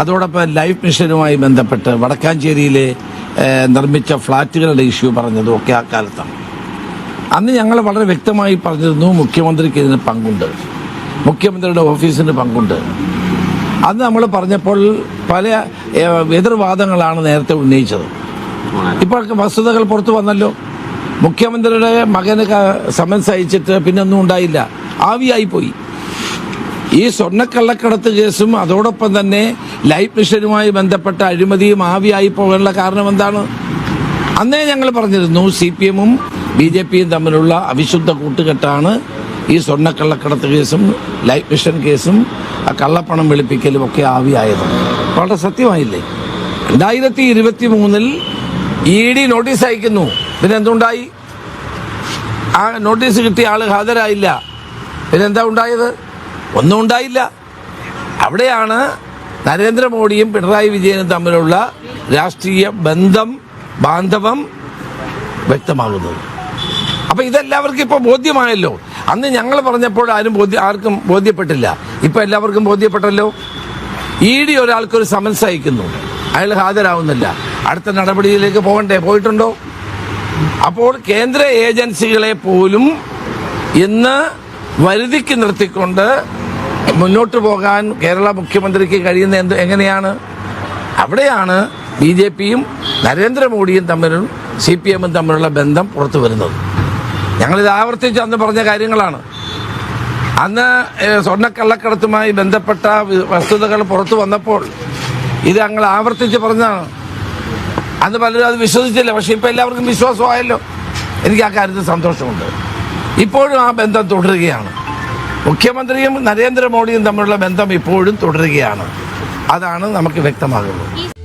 അതോടൊപ്പം ലൈഫ് മിഷനുമായി ബന്ധപ്പെട്ട് വടക്കാഞ്ചേരിയിലെ നിർമ്മിച്ച ഫ്ളാറ്റുകളുടെ ഇഷ്യൂ പറഞ്ഞതും ഒക്കെ ആ കാലത്താണ്. അന്ന് ഞങ്ങൾ വളരെ വ്യക്തമായി പറഞ്ഞിരുന്നു മുഖ്യമന്ത്രിക്ക് ഇതിന് പങ്കുണ്ട്. മുഖ്യമന്ത്രിയുടെ ഓഫീസിന് പങ്കുണ്ട്. അന്ന് നമ്മൾ പറഞ്ഞപ്പോൾ പല എതിർവാദങ്ങളാണ് നേരത്തെ ഉന്നയിച്ചത്. ഇപ്പോൾ വസ്തുതകൾ പുറത്തു വന്നല്ലോ. മുഖ്യമന്ത്രിയുടെ മകന് സമൻസ് അയച്ചിട്ട് പിന്നൊന്നും ഉണ്ടായില്ല. ആവിയായി പോയി. ഈ സ്വർണക്കള്ളക്കടത്ത് കേസും അതോടൊപ്പം തന്നെ ലൈഫ് മിഷനുമായി ബന്ധപ്പെട്ട അഴിമതിയും ആവിയായി പോകാനുള്ള കാരണം എന്താണ്? അന്നേ ഞങ്ങൾ പറഞ്ഞിരുന്നു സി പി എമ്മും ബി ജെ പിയും തമ്മിലുള്ള അവിശുദ്ധ കൂട്ടുകെട്ടാണ് ഈ സ്വർണക്കള്ളക്കടത്ത് കേസും ലൈഫ് മിഷൻ കേസും ആ കള്ളപ്പണം വെളുപ്പിക്കലും ഒക്കെ ആവിയായത്. വളരെ സത്യമായില്ലേ? രണ്ടായിരത്തി ഇരുപത്തി മൂന്നിൽ ഇ ഡി നോട്ടീസ് അയക്കുന്നു. ഇതിനെന്തുണ്ടായി ആ നോട്ടീസ് കിട്ടിയ ആൾ ഹാജരായില്ല. പിന്നെന്താ ഉണ്ടായത്? ഒന്നും ഉണ്ടായില്ല. അവിടെയാണ് നരേന്ദ്രമോദിയും പിണറായി വിജയനും തമ്മിലുള്ള രാഷ്ട്രീയ ബന്ധം ബാന്ധവം വ്യക്തമാകുന്നത്. അപ്പൊ ഇതെല്ലാവർക്കും ഇപ്പൊ ബോധ്യമായല്ലോ. അന്ന് ഞങ്ങൾ പറഞ്ഞപ്പോൾ ആരും ബോധ്യ ആർക്കും ബോധ്യപ്പെട്ടില്ല. ഇപ്പൊ എല്ലാവർക്കും ബോധ്യപ്പെട്ടല്ലോ? ഇ ഡി ഒരാൾക്കൊരു സമൻസ് അയക്കുന്നു. അയാൾ ഹാജരാവുന്നില്ല. അടുത്ത നടപടിയിലേക്ക് പോകണ്ടേ? പോയിട്ടുണ്ടോ? അപ്പോൾ കേന്ദ്ര ഏജൻസികളെ പോലും ഇന്ന് വരുതിക്ക് നിർത്തിക്കൊണ്ട് മുന്നോട്ട് പോകാൻ കേരള മുഖ്യമന്ത്രിക്ക് കഴിയുന്ന എന്ത് എങ്ങനെയാണ്? അവിടെയാണ് ബി ജെ പിയും നരേന്ദ്രമോദിയും തമ്മിലും സി പി എമ്മും തമ്മിലുള്ള ബന്ധം പുറത്തു വരുന്നത്. ഞങ്ങളിത് ആവർത്തിച്ച് അന്ന് പറഞ്ഞ കാര്യങ്ങളാണ്. അന്ന് സ്വർണക്കള്ളക്കടത്തുമായി ബന്ധപ്പെട്ട വസ്തുതകൾ പുറത്തു വന്നപ്പോൾ ഇത് ഞങ്ങൾ ആവർത്തിച്ച് പറഞ്ഞതാണ്. അന്ന് പലരും അത് വിശ്വസിച്ചില്ല പക്ഷേ ഇപ്പം എല്ലാവർക്കും വിശ്വാസമായല്ലോ. എനിക്ക് ആ കാര്യത്തിൽ സന്തോഷമുണ്ട്. ഇപ്പോഴും ആ ബന്ധം തുടരുകയാണ്. മുഖ്യമന്ത്രിയും നരേന്ദ്രമോദിയും തമ്മിലുള്ള ബന്ധം ഇപ്പോഴും തുടരുകയാണ്. അതാണ് നമുക്ക് വ്യക്തമാകുന്നത്.